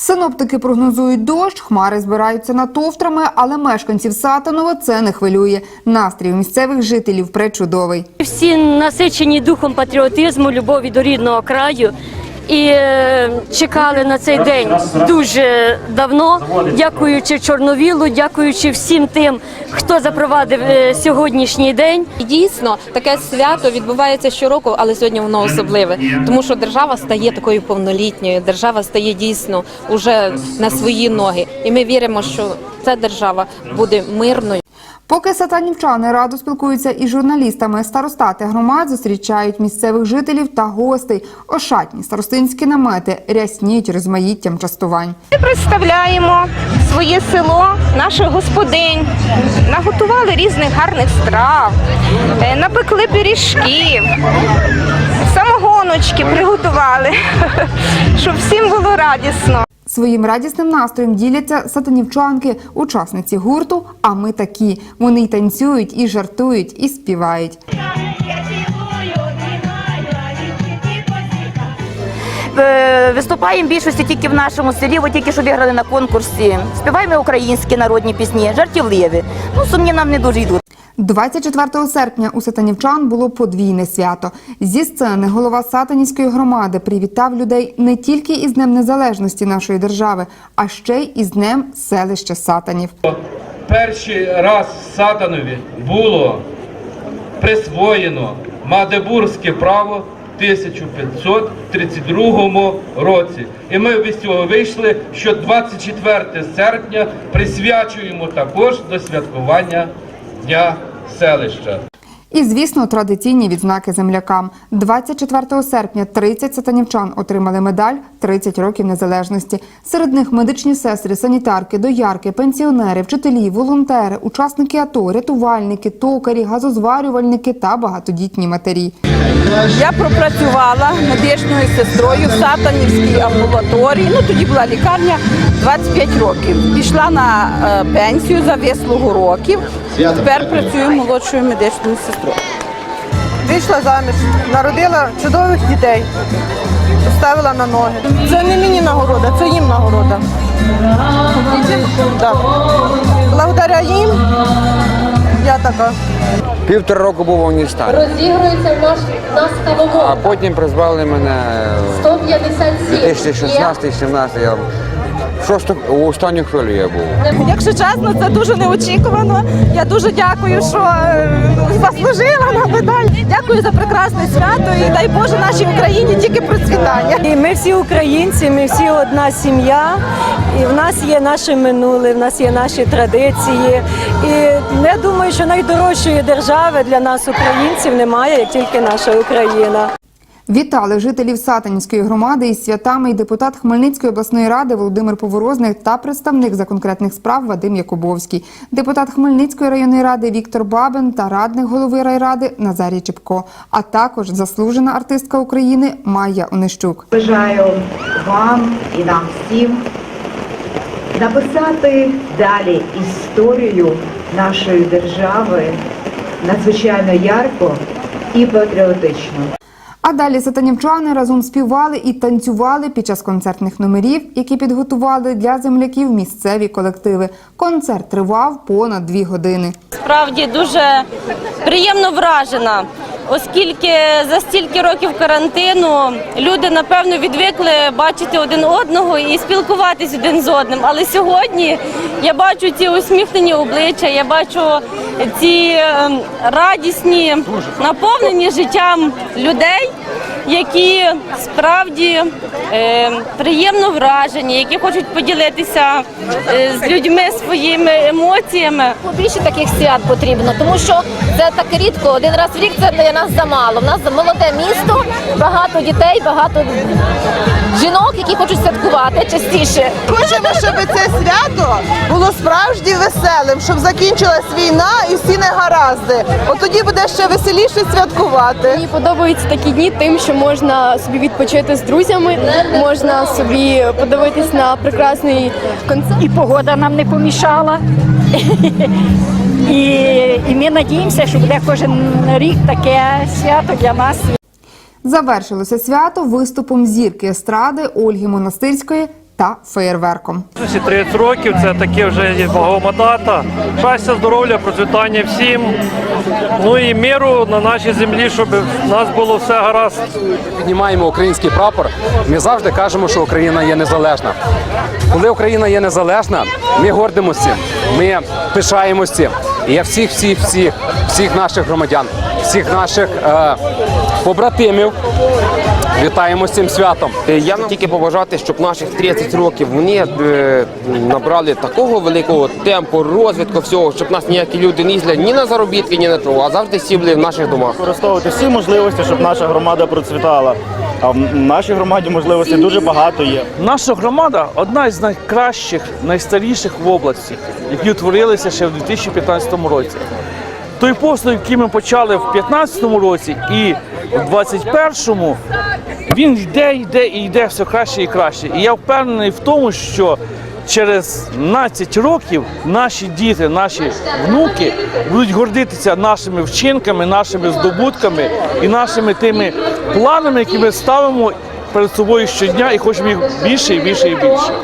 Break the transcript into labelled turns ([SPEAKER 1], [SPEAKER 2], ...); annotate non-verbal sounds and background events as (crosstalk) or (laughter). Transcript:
[SPEAKER 1] Синоптики прогнозують дощ, хмари збираються над товтрами, але мешканців Сатанова це не хвилює. Настрій у місцевих жителів пречудовий.
[SPEAKER 2] Всі насичені духом патріотизму, любові до рідного краю. І е, чекали на цей день дуже давно, дякуючи Чорновілу, дякуючи всім тим, хто запровадив е, сьогоднішній день.
[SPEAKER 3] Дійсно, таке свято відбувається щороку, але сьогодні воно особливе, тому що держава стає такою повнолітньою. Держава стає дійсно уже на свої ноги, і ми віримо, що ця держава буде мирною.
[SPEAKER 1] Поки сатанівчани радо спілкуються із журналістами, старостати громад зустрічають місцевих жителів та гостей. Ошатні старостинські намети рясніть розмаїттям частувань.
[SPEAKER 4] Ми представляємо своє село, наших господинь, наготували різних гарних страв, е, напекли пиріжків, самогоночки приготували, (laughs) щоб всім було радісно.
[SPEAKER 1] Своїм радісним настроєм діляться сатанівчанки, учасниці гурту. А ми такі. Вони й танцюють, і жартують, і співають.
[SPEAKER 5] Е, Виступаємо більшості тільки в нашому селі, от тільки що виграли на конкурсі. Співаємо українські народні пісні, жартівливі. Ну, сумні нам не дуже йдуть.
[SPEAKER 1] 24 серпня у сатанівчан було подвійне свято. Зі сцени голова сатанівської громади привітав людей не тільки із Днем Незалежності нашої держави, а ще й із Днем селища Сатанів.
[SPEAKER 6] Перший раз Сатанові було присвоєно Магдебурзьке право в 1532 році. І ми з цього вийшли, що 24 серпня присвячуємо також до святкування Дня селища.
[SPEAKER 1] І, звісно, традиційні відзнаки землякам. 24 серпня 30 сатанівчан отримали медаль 30 років незалежності. Серед них медичні сестри, санітарки, доярки, пенсіонери, вчителі, волонтери, учасники АТО, рятувальники, токарі, газозварювальники та багатодітні матері.
[SPEAKER 7] Я пропрацювала медичною сестрою в Сатанівській амбулаторії. Ну тоді була лікарня 25 років. Пішла на е, пенсію за вислугу років. Тепер працюю молодшою медичною сестрою.
[SPEAKER 8] Вийшла заміж, народила чудових дітей, поставила на ноги. Це не мені нагорода, це їм нагорода. Да. Благодаря їм я така.
[SPEAKER 9] Півтора року був в університеті,
[SPEAKER 10] Розігрується наш нас
[SPEAKER 9] а потім призвали мене
[SPEAKER 10] 157.
[SPEAKER 9] 2016-17. Я шосту у останню хвилю я був.
[SPEAKER 7] Якщо чесно, це дуже неочікувано. Я дуже дякую, що е, заслужила на медаль. Дякую за прекрасне свято і дай Боже нашій Україні тільки процвітання.
[SPEAKER 2] І ми всі українці, ми всі одна сім'я, і в нас є наше минуле, в нас є наші традиції. І я думаю, що найдорожчої держави для нас, українців, немає, як тільки наша Україна.
[SPEAKER 1] Вітали жителів Сатанівської громади із святами і депутат Хмельницької обласної ради Володимир Поворозник та представник за конкретних справ Вадим Якубовський, депутат Хмельницької районної ради Віктор Бабин та радник голови райради Назарій Чепко, а також заслужена артистка України Майя Онищук.
[SPEAKER 11] Бажаю вам і нам всім написати далі історію нашої держави надзвичайно ярко і патріотично.
[SPEAKER 1] А далі сатанівчани разом співали і танцювали під час концертних номерів, які підготували для земляків місцеві колективи. Концерт тривав понад дві години.
[SPEAKER 2] Справді дуже приємно вражена, оскільки за стільки років карантину люди напевно відвикли бачити один одного і спілкуватись один з одним. Але сьогодні я бачу ці усміхнені обличчя, я бачу ці ем, радісні, наповнені життям людей. Які справді е, приємно вражені, які хочуть поділитися е, з людьми своїми емоціями.
[SPEAKER 3] Більше таких свят потрібно, тому що це так рідко. Один раз в рік це для нас замало. У нас молоде місто, багато дітей, багато жінок, які хочуть святкувати частіше.
[SPEAKER 8] Хочемо, щоб це свято було справді веселим, щоб закінчилась війна і всі негаразди. От тоді буде ще веселіше святкувати.
[SPEAKER 10] Мені подобаються такі дні тим, що можна собі відпочити з друзями, можна собі подивитись на прекрасний концерт.
[SPEAKER 5] І погода нам не помішала. І, і ми надіємося, що буде кожен рік таке свято для нас.
[SPEAKER 1] Завершилося свято виступом зірки естради Ольги Монастирської та феєрверком.
[SPEAKER 12] 30 років це таке вже вагома дата. Щастя, здоров'я, процвітання всім. Ну і миру на нашій землі, щоб в нас було все гаразд.
[SPEAKER 13] піднімаємо український прапор, ми завжди кажемо, що Україна є незалежна. Коли Україна є незалежна, ми гордимося цим, ми пишаємося цим. І я всіх, всіх, всіх, всіх наших громадян, всіх наших е, побратимів вітаємо з цим святом.
[SPEAKER 14] Я тільки побажати, щоб наших 30 років вони е, набрали такого великого темпу розвитку всього, щоб нас ніякі люди не їздили ні на заробітки, ні на чого, а завжди сіли в наших домах.
[SPEAKER 15] Використовувати всі можливості, щоб наша громада процвітала. А в нашій громаді можливостей дуже багато є.
[SPEAKER 12] Наша громада одна із найкращих, найстаріших в області, які утворилися ще в 2015 році. Той послуг, який ми почали в 2015 році і в 2021, він йде, йде і йде все краще і краще. І я впевнений в тому, що через 12 років наші діти, наші внуки будуть гордитися нашими вчинками, нашими здобутками і нашими тими планами, які ми ставимо перед собою щодня і хочемо їх більше і більше і більше.